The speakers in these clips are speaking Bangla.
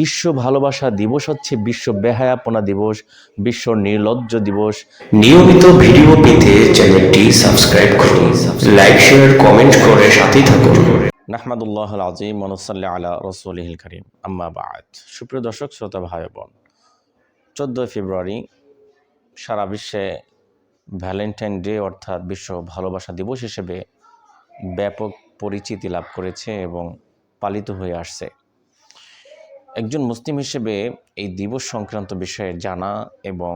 বিশ্ব ভালোবাসা দিবস হচ্ছে বিশ্ব বেহায়াপনা দিবস বিশ্ব নির্লজ্জ দিবস। নিয়মিত ভিডিও পেতে চ্যানেলটি সাবস্ক্রাইব করুন লাইক শেয়ার কমেন্ট করে সাথেই থাকুন। নাহমাদুল্লাহ আজিম মনসাল্লা আলা রসুলহিল করিম। আম্মা বাদ। সুপ্রিয় দর্শক শ্রোতা ভাই বোন চোদ্দোই ফেব্রুয়ারি সারা বিশ্বে ভ্যালেন্টাইন ডে অর্থাৎ বিশ্ব ভালোবাসা দিবস হিসেবে ব্যাপক পরিচিতি লাভ করেছে এবং পালিত হয়ে আসছে। একজন মুসলিম হিসেবে এই দিবস সংক্রান্ত বিষয়ে জানা এবং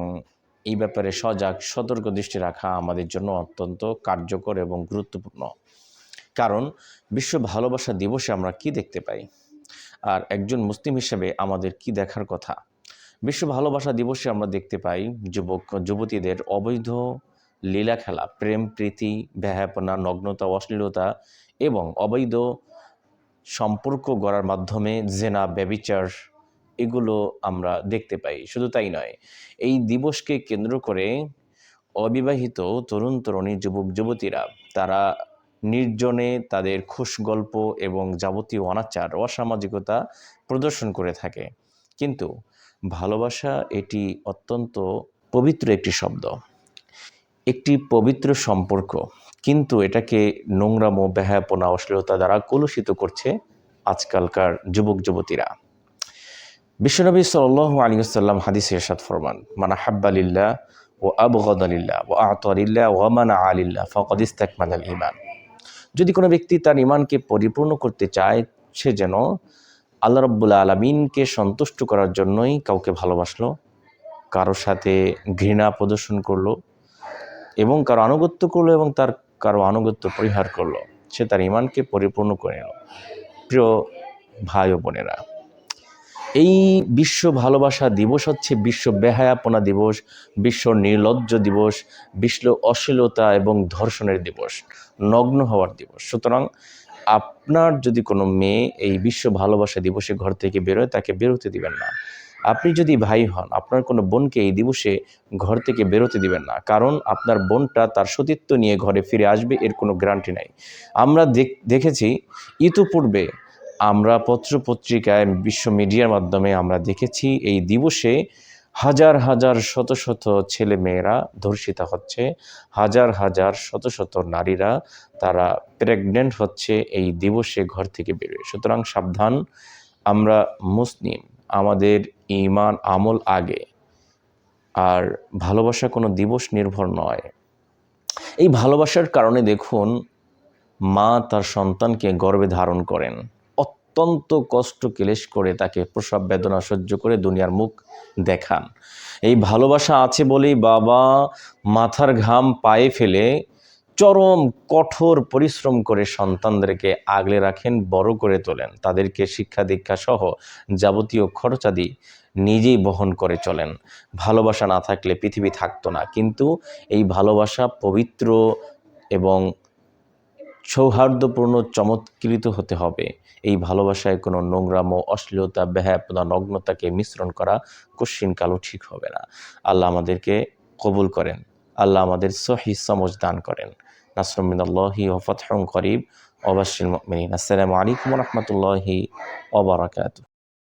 এই ব্যাপারে সজাগ, সতর্ক দৃষ্টি রাখা আমাদের জন্য অত্যন্ত কার্যকর এবং গুরুত্বপূর্ণ। কারণ বিশ্ব ভালোবাসা দিবসে আমরা কি দেখতে পাই? আর একজন মুসলিম হিসেবে আমাদের কি দেখার কথা? বিশ্ব ভালোবাসা দিবসে আমরা দেখতে পাই যুবক, যুবতীদের অবৈধ লীলা খেলা প্রেম, প্রীতি ব্যাহাপনা নগ্নতা, অশ্লীলতা এবং অবৈধ সম্পর্ক গড়ার মাধ্যমে জেনা ব্যবিচার এগুলো আমরা দেখতে পাই। শুধু তাই নয়, এই দিবসকে কেন্দ্র করে অবিবাহিত তরুণ তরুণী যুবক যুবতীরা, তারা নির্জনে তাদের খুশ গল্প এবং যাবতীয় অনাচার, অসামাজিকতা প্রদর্শন করে থাকে। কিন্তু ভালোবাসা এটি অত্যন্ত পবিত্র একটি শব্দ। একটি পবিত্র সম্পর্ক। কিন্তু এটাকে নোংরামো ব্যাহাপনা অশ্লীলতা দ্বারা কলুষিত করছে আজকালকার যুবক, যুবতীরা। বিশ্বনবী সাল আলী সাল্লাম হাদিস এরশাদ ফরমান, মানা হাব্বালিল্লাহ ও আবগদ আলিল্লাহ ও আতরিল্লাহ ও মানা আলিল্লাহ ফকদ ইস্তাকমাল আল ইমান যদি কোনো ব্যক্তি তার ইমানকে পরিপূর্ণ করতে চায়, সে যেন আল্লাহ রব্বুল্লা আলমিনকে সন্তুষ্ট করার জন্যই কাউকে ভালোবাসলো কারোর সাথে ঘৃণা প্রদর্শন করল এবং কারও আনুগত্য করল এবং তার কারও আনুগত্য পরিহার করল, সে তার ইমানকে পরিপূর্ণ করে নিল। প্রিয় ভাই ও বোনেরা, এই বিশ্ব ভালোবাসা দিবস হচ্ছে বিশ্ব বেহায়াপনা দিবস, বিশ্ব নির্লজ্জ দিবস, বিশ্ব অশ্লীলতা এবং ধর্ষণের দিবস, নগ্ন হওয়ার দিবস। সুতরাং আপনার যদি কোনো মেয়ে এই বিশ্ব ভালোবাসা দিবসে ঘর থেকে বেরোয়, তাকে বেরোতে দিবেন না। আপনি যদি ভাই হন, আপনার কোনো বোনকে এই দিবসে ঘর থেকে বেরোতে দিবেন না। কারণ আপনার বোনটা তার সতীত্ব নিয়ে ঘরে ফিরে আসবে, এর কোনো গ্যারান্টি নাই। আমরা দেখেছি, ইতোপূর্বে আমরা পত্র পত্রিকায় বিশ্ব মিডিয়ার মাধ্যমে আমরা দেখেছি, এই দিবসে হাজার হাজার শত শত ছেলে মেয়েরা ধর্ষিতা হচ্ছে, হাজার হাজার শত শত নারীরা তারা প্রেগনেন্ট হচ্ছে এই দিবসে ঘর থেকে বেরোয়। সুতরাং সাবধান, আমরা মুসলিম। আমাদের ইমান আমল আগে। আর ভালোবাসা কোনো দিবস নির্ভর নয়। এই ভালোবাসার কারণে দেখুন, মা তার সন্তানকে গর্বে ধারণ করেন। অত্যন্ত কষ্ট ক্লেশ করে তাকে প্রসব বেদনা সহ্য করে দুনিয়ার মুখ দেখান। এই ভালোবাসা আছে বলেই বাবা মাথার ঘাম পায়ে ফেলে চরম কঠোর পরিশ্রম করে সন্তানদেরকে আগলে রাখেন, বড় করে তোলেন। তাদেরকে শিক্ষা দীক্ষা সহ যাবতীয় খরচাদি নিজেই বহন করে চলেন। ভালোবাসা না থাকলে পৃথিবী থাকতো না। কিন্তু এই ভালোবাসা পবিত্র এবং সৌহার্দ্যপূর্ণ চমৎকৃত হতে হবে। এই ভালোবাসায় কোনো নোংরামো, অশ্লীলতা ব্যাহাপনা নগ্নতাকে মিশ্রণ করা কালো ঠিক হবে না। আল্লাহ আমাদেরকে কবুল করেন। আল্লাহ আমাদের সহি সমজ দান করেন। نصر من الله وفتح قريب وبشر المؤمنين. السلام عليكم ورحمة الله وبركاته.